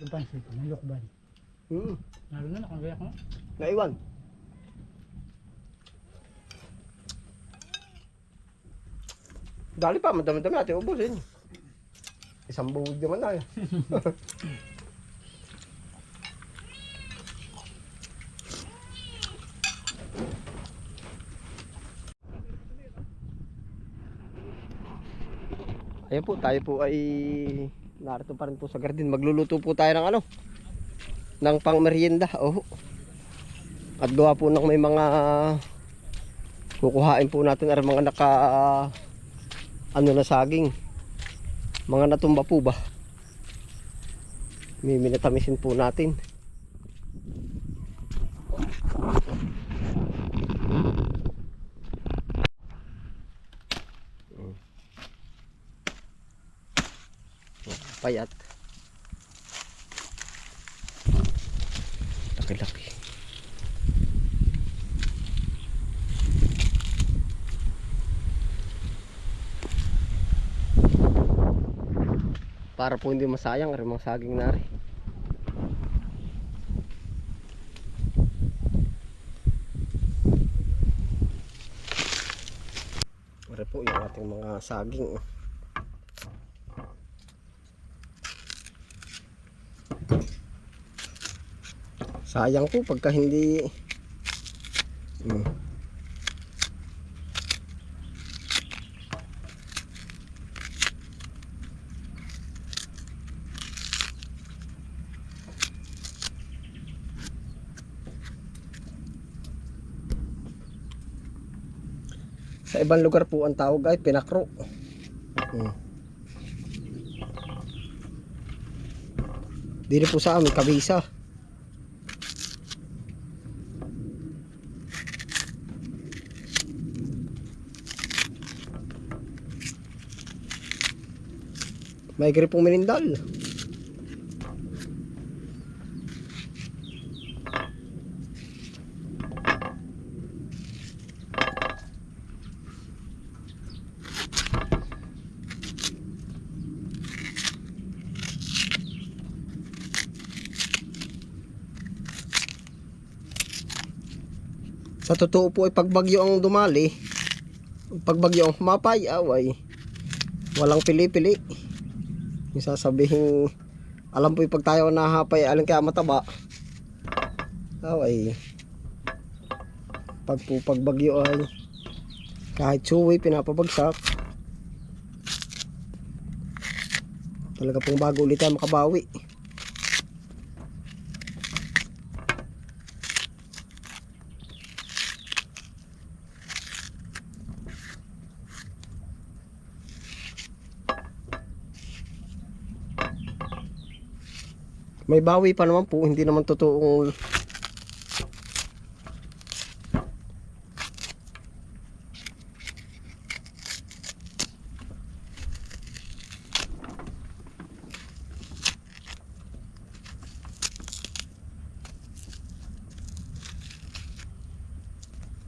Yung pansit, may lukban. Hmm. Lalo na, nakagaya ko. Naiwan. Dali pa, madami-dami natin ubusin. Isang buwig naman na. Ayan po, tayo po ay narito pa rin po sa garden. Magluluto po tayo ng ano? Ng pangmerienda. Oh. At gawa po ng may mga kukuhain po natin ang mga naka ano na saging. Mga natumba po ba? Miminatamisin po natin. Payat. Laki-laki. Para po hindi masayang ang mga saging nari. Para po yung ating mga saging. Sayang po pagka hindi Hmm. Sa ibang lugar po ang tawag ay pinakro. Hmm. Dito po sa amin, kabisa. May gripong minindal. Sa totoo po ay pagbagyo ang dumali, pagbagyo ang humapay, away, walang pili-pili. Yung sasabihin, alam po yung pag tayo nahapay, alin kaya mataba. Away, pag po pagbagyo ay kahit suwi, pinapabagsak. Talaga pong bago ulit tayo makabawi. May bawi pa naman po, hindi naman totoong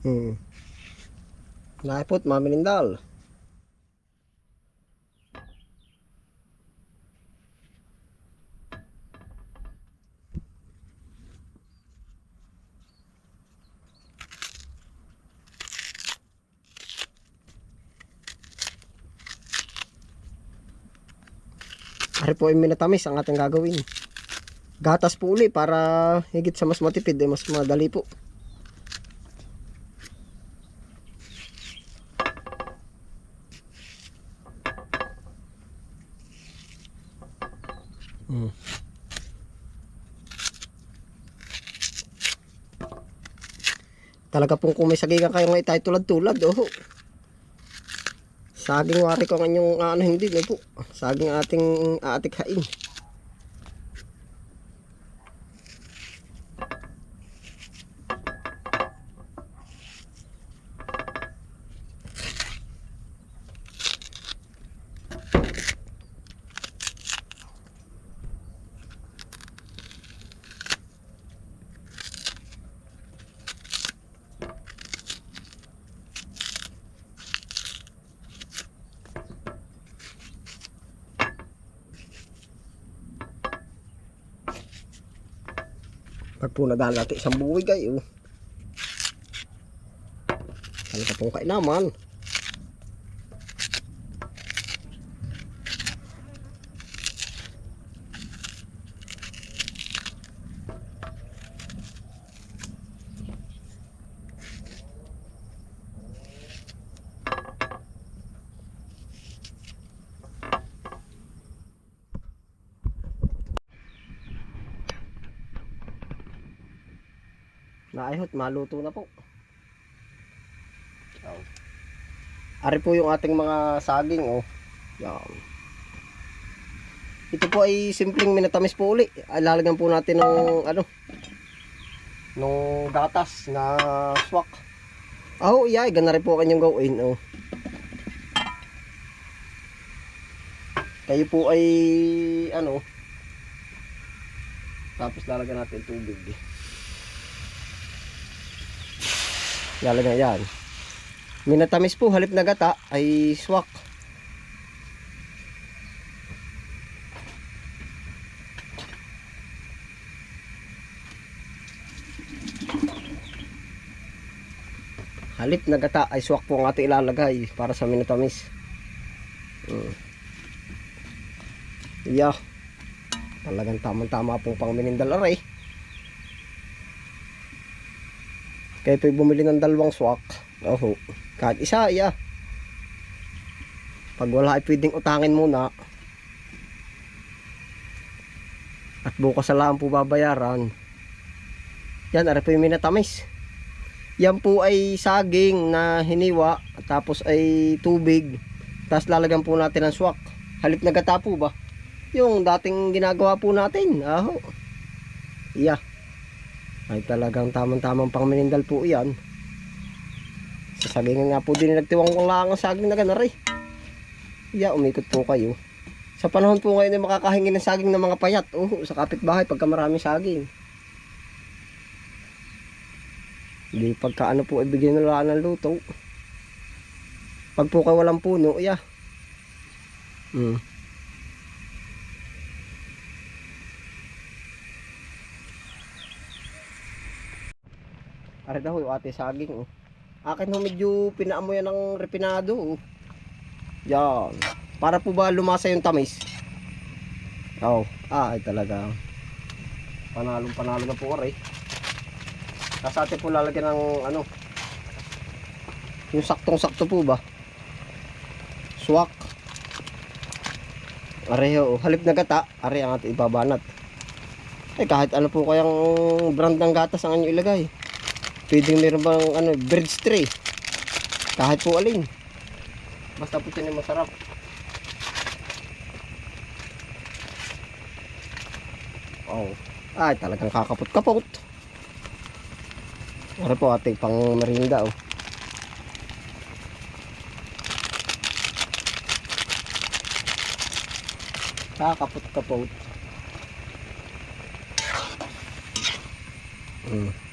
Hmm. Naipot, maminindal. Ari po ay minatamis ang ating gagawin. Gatas po uli para higit sa mas matipid ay mas madali po. Mm. Talaga pong kung may sagigan kayo ng itay tulad-tulad, oh. Saging wari ko ang inyong ano hindi no po. Saging ating atik po nadaan natin isang buwig ay, oh. Ano ka pong kainaman? Naayot, maluto na po. Oh. Ari po yung ating mga saging, oh. Yan. Ito po ay simpleng minatamis po uli. Lalagyan po natin ng ano, nung gatas na swak. Oh, iya, gana rin po kanyang gawin, oh. Kayo po ay ano, tapos lalagyan natin tubig. Lalagyan yan. Minatamis po, halip na gata ay swak. Halip na gata ay swak po ang ating ilalagay para sa minatamis. Mm. Yeah. Talagang tamang-tama po pang minindal aray. Kaya po'y bumili ng dalawang swak. Oho. Kahit isa, iya. Pag wala ay pwedeng utangin muna. At bukas sa lang po babayaran. Yan, ari po yung minatamis. Yan po ay saging na hiniwa. Tapos ay tubig. Tapos lalagyan po natin ng swak. Halip na gata po ba? Yung dating ginagawa po natin. Aho. Iya. Ay talagang tamang-tamang pang minindal po yan. Sa saging nga po din nagtiwang kong lang ang saging na ganari. Iya, umikot po kayo. Sa panahon po ngayon ay makakahingi ng saging ng mga payat. Oh, sa kapitbahay pagka marami saging. Hindi pagka ano po ibigay nila ng luto. Pag po kayo walang puno, iya. Hmm. Ari daw yung ate saging oh. Akin ho medyo pinaamoy ng refinado oh. Yan. Para po ba lumasa yung tamis? Oh, ah, ay talaga. Panalong panalo na po aray. Tapos ate po lalagyan ng ano. Yung saktong sakto po ba? Swak. Areho, oh. halip na gata, are ang ating ibabanat. Eh kahit ano po kayang brand ng gatas ang inyo ilagay. Pwedeng meron bang ano, bridge tray. Kahit po alin. Basta po siya masarap. Oh. Ay, talagang kakapot-kapot. Ano po ating pang merinda oh. Kakapot-kapot. Mm.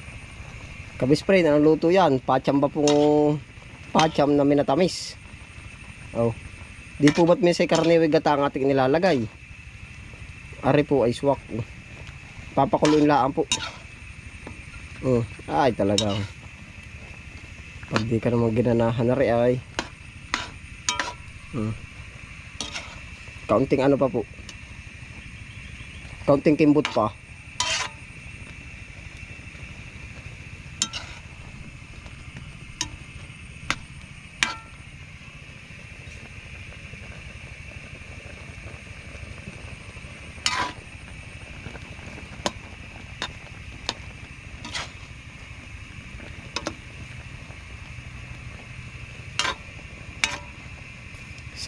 Kabispray, ano luto yan? Pacham ba pong pacham na minatamis? Oh. Di po ba't may say karniwig gata ang ating nilalagay? Ari po ay swak. oh. Papakuluin laan po. Oh. Ay talaga. Pag di ka naman ginanahan na ay. Hmm. Kaunting ano pa po. Kaunting kimbot pa.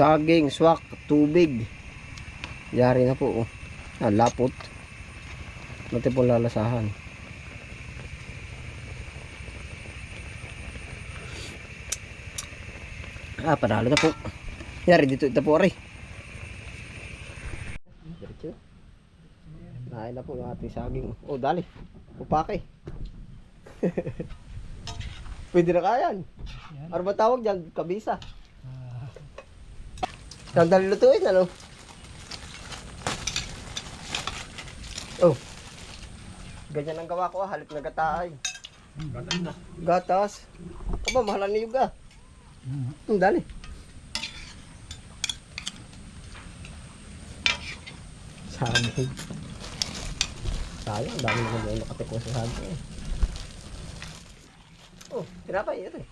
Saging, swak, tubig. Yari na po. Oh. Ah, lapot. Mati po lalasahan. Ah, panalo na po. Yari dito ito po rin. Diretso. Nahin na po yung ating saging. Oh, dali. Upake. Pwede na kayan. Ano ba tawag dyan? Kabisa. Sandali lutuin, ano? Oh. Ganyan ang gawa ko ah, halip na gataay. Gatas na. Gatas. Aba, mahalan ni Yuga. Mm. Ang dali. Saging. Sayang, dami naman yung nakatikwa sa saging eh. Oh, tinapay ito eh.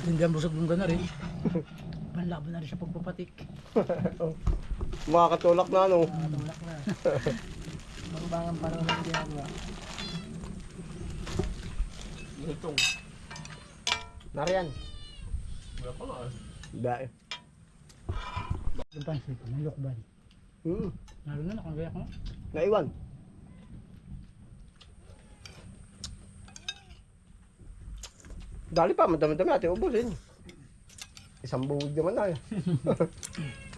Hindi ang busog ng gana rin. Panlaban na rin siya pagpapatik. Makakatulak na ano. Nakatulak na. Magbangang panahon ng ginagawa. Itong. Nariyan. Wala pa nga. Dahil. Yung pansit, may lukban. Hmm, Lalo na nakagayak mo. naiwan. Dali pa, madami-dami natin ubusin. Isang buhod naman tayo.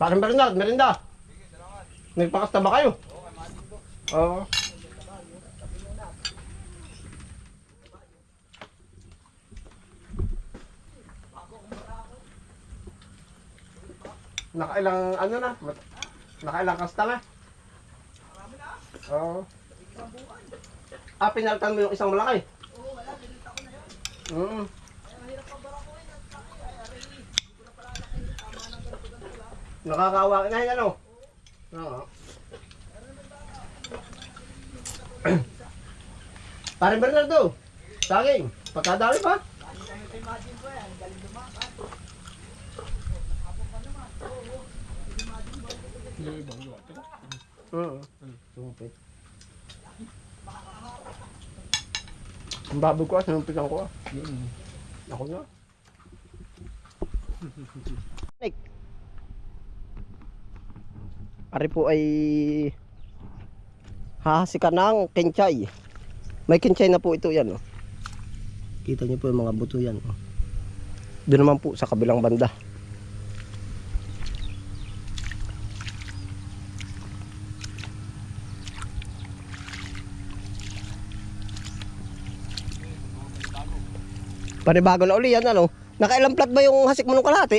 Parang Bernard, merinda. Nagpakasta ba kayo? Oo. Nakailang ano na? Nakailang kasta na? Oo. Ah, pinalitan mo yung isang malaki? Oo, wala. Pinalitan ko na yun. Mm. Nakakawa ka na ano? Oo. Pare Bernardo, saging, pagkadami pa? Yung ibang luwa. Teka. Oo. Sumupit. Ang baboy ko, ah, sinumpitan ko. ah. Ako na. Nick. Ari po ay hahasika ng kinchay. May kinchay na po ito yan. Oh. Kita niyo po yung mga buto yan. Oh. Doon naman po sa kabilang banda. Panibago na uli yan ano. Nakailang plat ba yung hasik mo nung kalahati?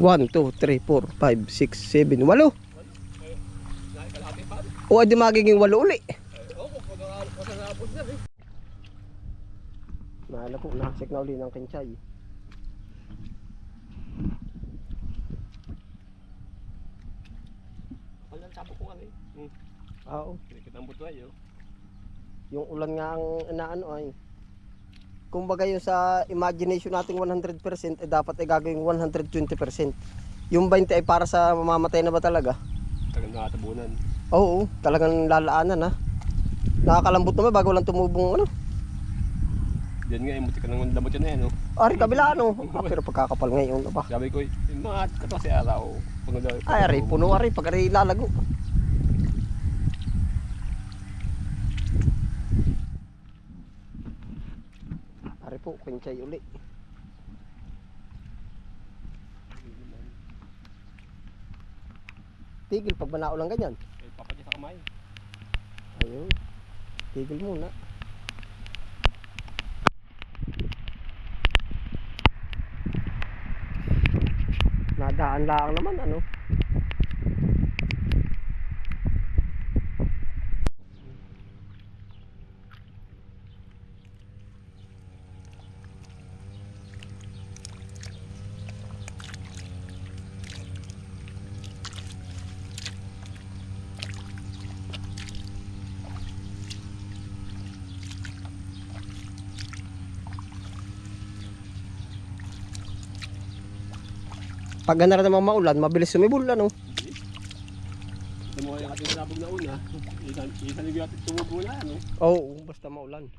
1, 2, 3, 4, 5, 6, 7, 8. O di magiging 8 uli. Nahala po, nahasik na uli ng kinchay. Wala ang sapo ko kami. Hmm. Oo. Kinikita ang buto ay. oh. Yung ulan nga ang inaano ay. Kumbaga yung sa imagination nating 100% eh dapat ay gagawing 120%. Yung 20 ay para sa mamamatay na ba talaga? Tagal nakatabunan. Oo, talagang lalaanan ha. Nakakalambot naman bago lang tumubong ano. Yan nga, imuti ka ng lamot yan yan. Oh. Ari kabila ano. Ah, pero pagkakapal ngayon na ba? Sabi ko, yung mga 14 araw. Nag- Ay, ari, puno ari, pag ari lalago. Kinchay uli. Tigil pag manao lang ganyan. Eh, papadya sa kamay. Ayun. Tigil muna. Nadaan lang naman ano. Pag ganara naman maulan, mabilis sumibol ano. Ito mo yung ating sabog na una. Isan, yung ating tumubo na. Ano? Oo, basta maulan.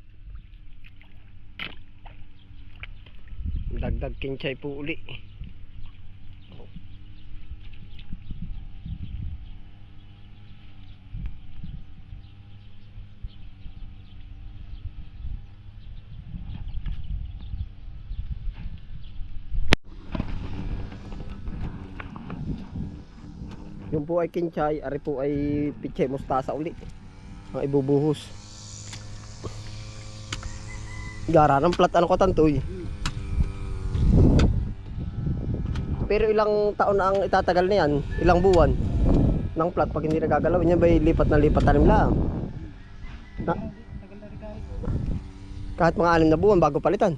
Dagdag kinchay po uli. Yung po ay kinchay, ari po ay piche mustasa uli. Ang ibubuhos. Gara ng plat ano ko tantoy. Pero ilang taon na ang itatagal na yan? Ilang buwan? Ng plat pag hindi nagagalaw. Yan ba lipat na lipat tanim lang? Na, kahit. mga anim na buwan bago palitan.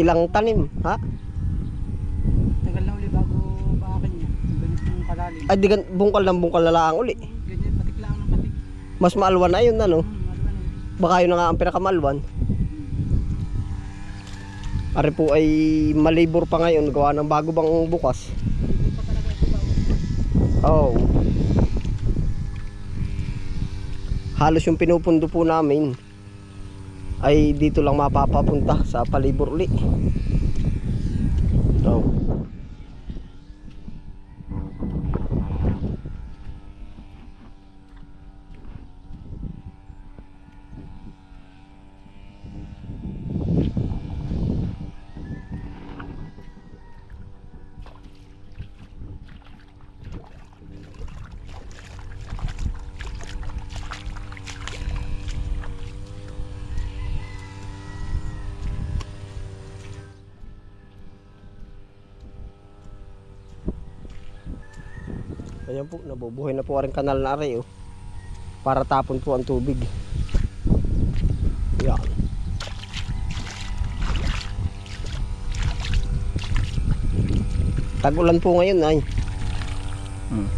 Ilang tanim, ha? tagal na uli bago paakin niya. Ang kalalim. Ay, di gan, bungkal ng bungkal na lang uli. Ganyan, patik lang ng patik. Mas maalwan na yun, ano? Hmm. Baka yun na nga ang pinakamalwan. Ari po ay malibor pa ngayon, gawa ng bago bang bukas. Oh. Halos yung pinupundo po namin ay dito lang mapapapunta sa palibor uli. Oh. Ayan po, nabubuhay na po rin kanal na ari, oh. Para tapon po ang tubig. Yan. Tag-ulan po ngayon ay. Hmm.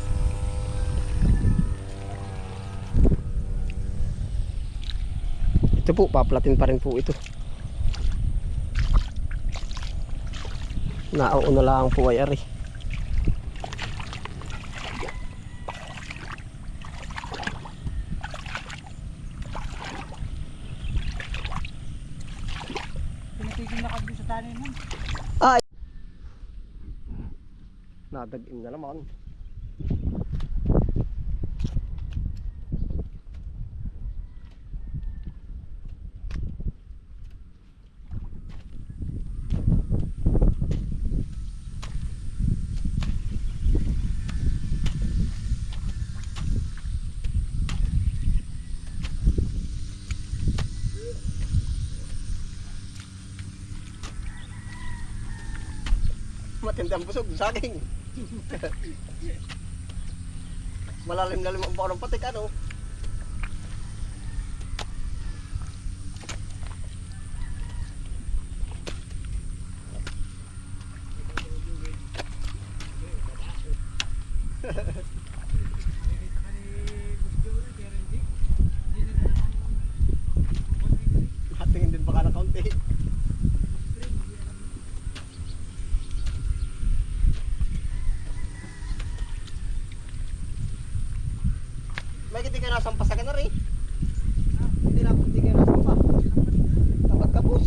Ito po, paplatin pa rin po ito. Nauuna lang po ay ari. Pinatigil na kami sa tanin mo. Nadagin na naman. Matindi ang busog sa akin. Malalim-lalim ang bawang patik ano. Hatingin din baka na kaunti. May hindi kayo nasampa sa kanar eh. Hindi na hindi kayo nasampa. Dapat kapos.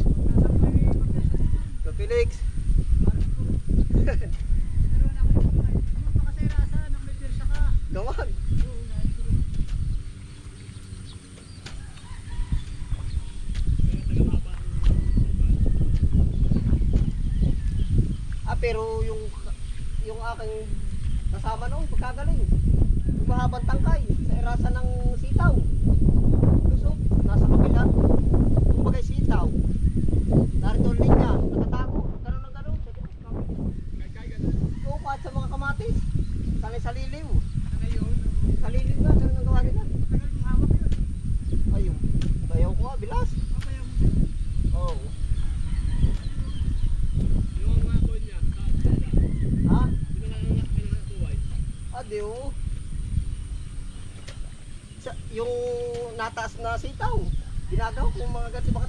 Ka Felix. Gawan. Ah, pero yung yung aking kasama noon pagkagaling. Yung mahabang tangkay sa erasa ng sitaw. Lusog, nasa kabila. Kumbaga sitaw. Narito ang linya, nakatago. Ganun na ganun. Sabi ko, Oo, kahit sa mga kamatis. Sanay sa liliw. Sa liliw na, ganun ang gawa nila. Ayun. Bayaw ko nga, bilas. Oo. Yung mga kon niya, Ha? hindi na nanganak ka na tuway. Adi, oo. Sa, yung nataas na sitaw, ginagawa ko yung mga gansi baka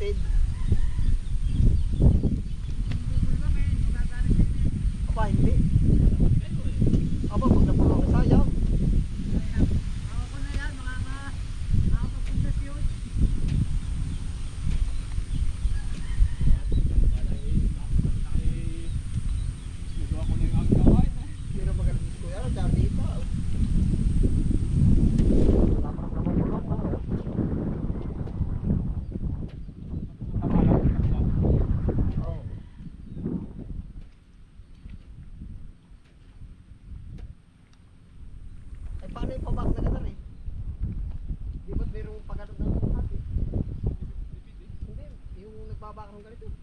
updated may pabak na ganun eh. Di ba't mayroong pagano na ng hati? Hindi, yung nagbabak ng ganito.